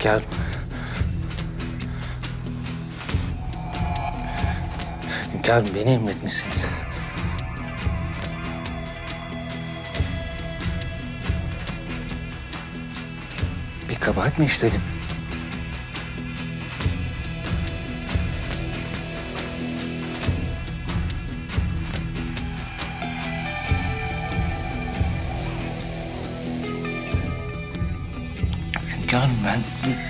Hünkârım. Hünkârım beni emretmişsiniz. Bir kabahat mi işledim? Hünkârım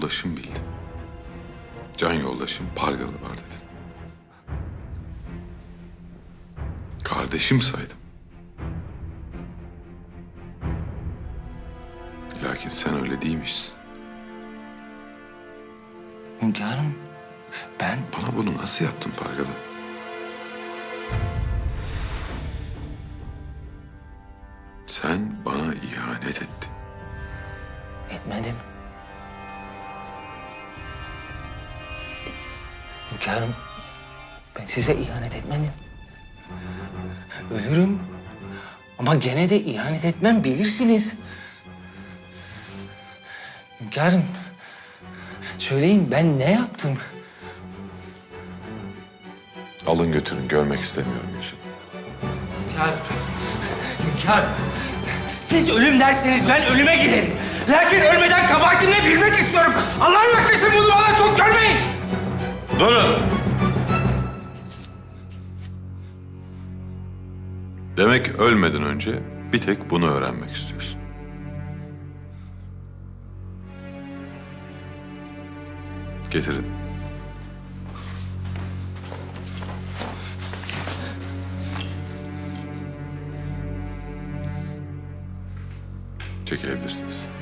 senin yoldaşın bildim. Can yoldaşım Pargalı var dedim. Kardeşim saydım. Lakin sen öyle değilmişsin. Hünkârım ben... Bana bunu nasıl yaptın Pargalı? Sen Hünkârım, ben size ihanet etmedim. Ölürüm. Ama gene de ihanet etmem bilirsiniz. Hünkârım, söyleyin ben ne yaptım? Alın götürün görmek istemiyorum Yusuf. Hünkârım, hünkârım. Siz ölüm derseniz ben ölüme giderim. Lakin ölmeden kabahatimi bilmek istiyorum. Allah'ın hakkı bunu bana çok görmeyin. Demek ölmeden önce bir tek bunu öğrenmek istiyorsun. Getirin. Çekilebilirsiniz.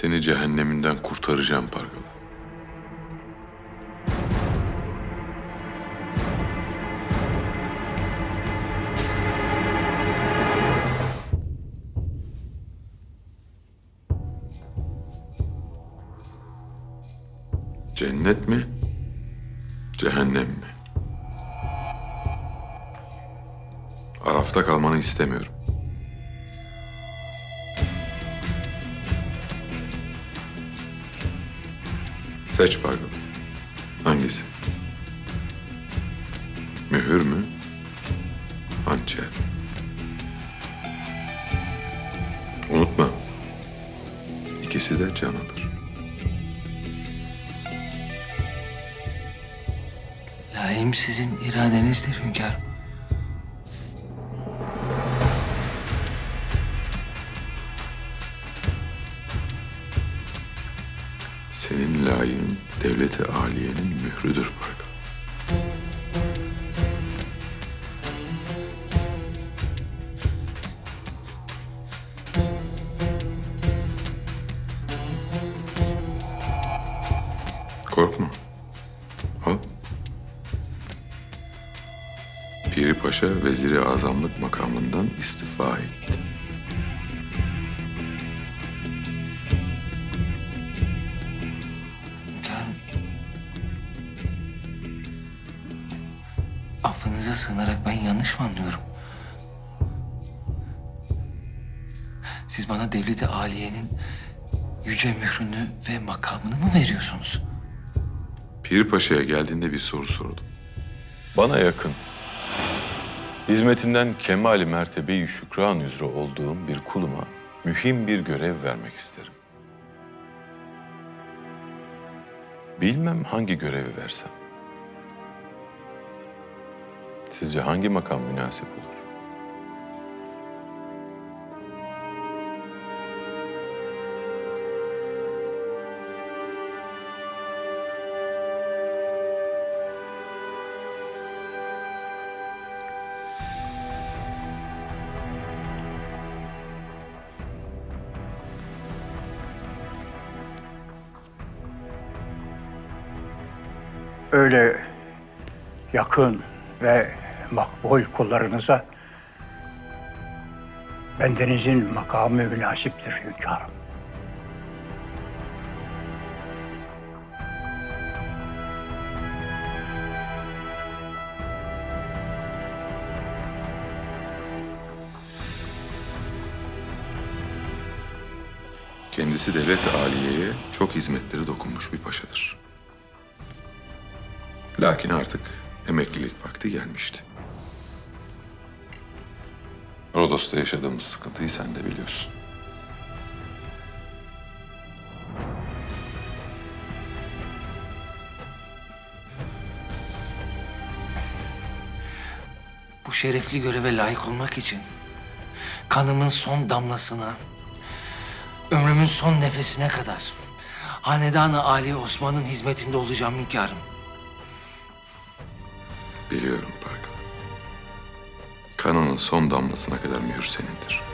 Seni cehenneminden kurtaracağım Pargalı. Cennet mi? Cehennem mi? Arafta kalmanı istemiyorum. Seç Pargalı. Hangisi? Mühür mü? Hançer. Unutma. İkisi de can alır. Laim sizin iradenizdir hünkârım. Senin layığın devleti aliyenin mührüdür Pargalı. Korkma. Al. Piri Paşa veziri azamlık makamından istifa etti. Affınıza sığınarak ben yanlış mı anlıyorum? Siz bana devleti aliyenin yüce mührünü ve makamını mı veriyorsunuz? Pir Paşa'ya geldiğinde bir soru sordum. Bana yakın. Hizmetinden kemali mertebeyi şükran üzere olduğum bir kuluma mühim bir görev vermek isterim. Bilmem hangi görevi versem. Sizce hangi makam münasip olur? öyle yakın ve makbul kullarınıza bendenizin makamı münasiptir hünkârım. Kendisi devlet aliyeye çok hizmetleri dokunmuş bir paşadır. Lakin artık emeklilik vakti gelmişti. Rodos'ta yaşadığımız sıkıntıyı sen de biliyorsun. Bu şerefli göreve layık olmak için kanımın son damlasına, ömrümün son nefesine kadar Hanedan-ı Ali Osman'ın hizmetinde olacağım hünkârım. Biliyorum Parkla. Kanının son damlasına kadar mühür senindir.